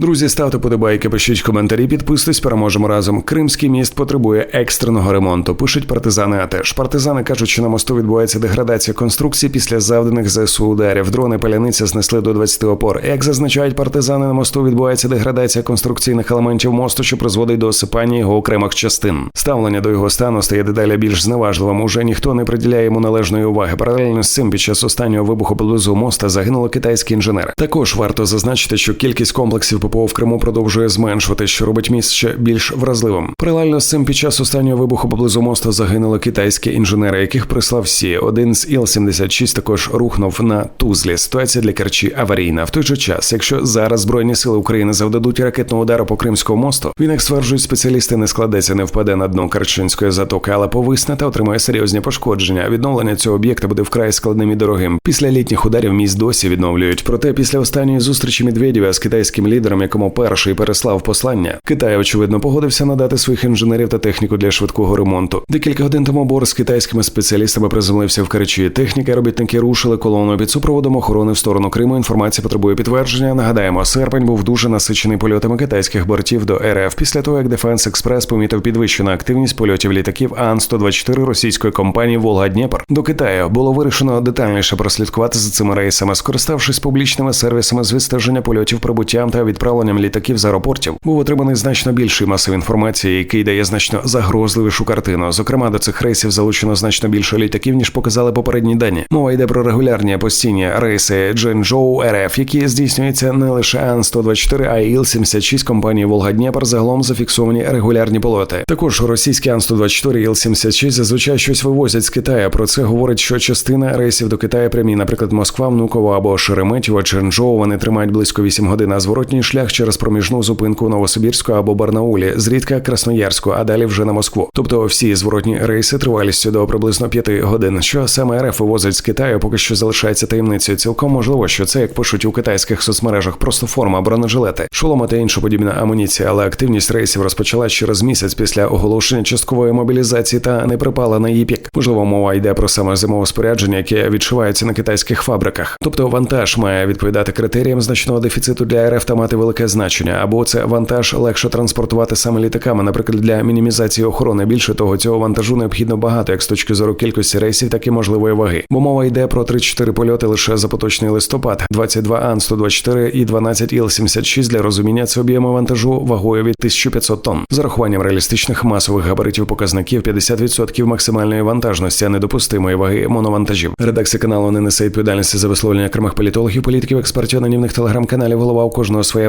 Друзі, ставте подобайки, пишіть коментарі, підписуйтесь, переможемо разом. Кримський міст потребує екстреного ремонту. Пишуть партизани. А теж партизани кажуть, що на мосту відбувається деградація конструкції після завданих ЗСУ ударів. Дрони паляниця знесли до 20 опор. Як зазначають партизани, на мосту відбувається деградація конструкційних елементів мосту, що призводить до осипання його окремих частин. Ставлення до його стану стає дедалі більш зневажливим. Уже ніхто не приділяє йому належної уваги. Паралельно з цим під час останнього вибуху поблизу моста загинули китайські інженери. Також варто зазначити, що кількість комплексів ППО в Криму продовжує зменшувати, що робить міст ще більш вразливим. Паралельно з цим під час останнього вибуху поблизу моста загинули китайські інженери, яких прислав Сі. Один з Іл-76 також рухнув на Тузлі. Ситуація для Керчі аварійна. В той же час, якщо зараз збройні сили України завдадуть ракетного удару по Кримському мосту, він як стверджують спеціалісти, не складеться, не впаде на дно Керченської затоки, але повисне та отримає серйозні пошкодження. Відновлення цього об'єкта буде вкрай складним і дорогим. Після літніх ударів міст досі відновлюють. Проте після останньої зустрічі Медведєва з китайським лідером, якому перший переслав послання, Китай очевидно погодився надати своїх інженерів та техніку для швидкого ремонту. Декілька годин тому бор з китайськими спеціалістами приземлився в Керчі. Техніка робітники рушили колоною під супроводом охорони в сторону Криму. Інформація потребує підтвердження. Нагадаємо, серпень був дуже насичений польотами китайських бортів до РФ після того, як Дефенс Експрес помітив підвищену активність польотів літаків Ан-124 російської компанії Волга Дніпр до Китаю. Було вирішено детальніше прослідкувати за цими рейсами, скориставшись публічними сервісами з відстеження польотів прибуттям та відправленням літаків з аеропортів. Був отриманий значно більший масив інформації, який дає значно загрозливішу картину. Зокрема, до цих рейсів залучено значно більше літаків, ніж показали попередні дані. Мова йде про регулярні постійні рейси Дженджоу РФ, які здійснюються не лише Ан-124, а й Іл-76 компанії Волга Дніпр загалом зафіксовані регулярні польоти. Також російські Ан-124 і Іл-76 зазвичай щось вивозять з Китаю. Про це говорить, що частина рейсів до Китаю прямі, наприклад, Москва, Внуково або Шереметьєво, Ченджоу, вони тримають близько 8 годин, а зворотній шлях через проміжну зупинку Новосибірську або Барнаулі, зрідка Красноярську, а далі вже на Москву. Тобто всі зворотні рейси тривалістю до приблизно 5 годин. Що саме РФ вивозить з Китаю, поки що залишається таємницею. Цілком можливо, що це як пишуть у китайських соцмережах, просто форма бронежилети, шолома та інша подібна амуніція, але активність рейсів розпочалась через місяць після оголошення часткової мобілізації та не припала на її пік. Можливо, мова йде про саме зимове спорядження, яке відчувається на китайських фабриках. Тобто вантаж має відповідати критеріям значного дефіциту для РФ та мати велике значення, або це вантаж легше транспортувати саме літаками, наприклад, для мінімізації охорони. Більше того, цього вантажу необхідно багато, як з точки зору кількості рейсів, так і можливої ваги. Бо мова йде про 3-4 польоти лише за поточний листопад, 22 Ан 124 і 12 Іл 76 для розуміння це об'єми вантажу вагою від 1500 тонн. З урахуванням реалістичних масових габаритів показників 50% максимальної вантажності, а недопустимої ваги моновантажів. Редакція каналу не несе відповідальності за висловлення окремих політологів, політиків, експертів, анонімних телеграм-каналів. Голова у кожного своя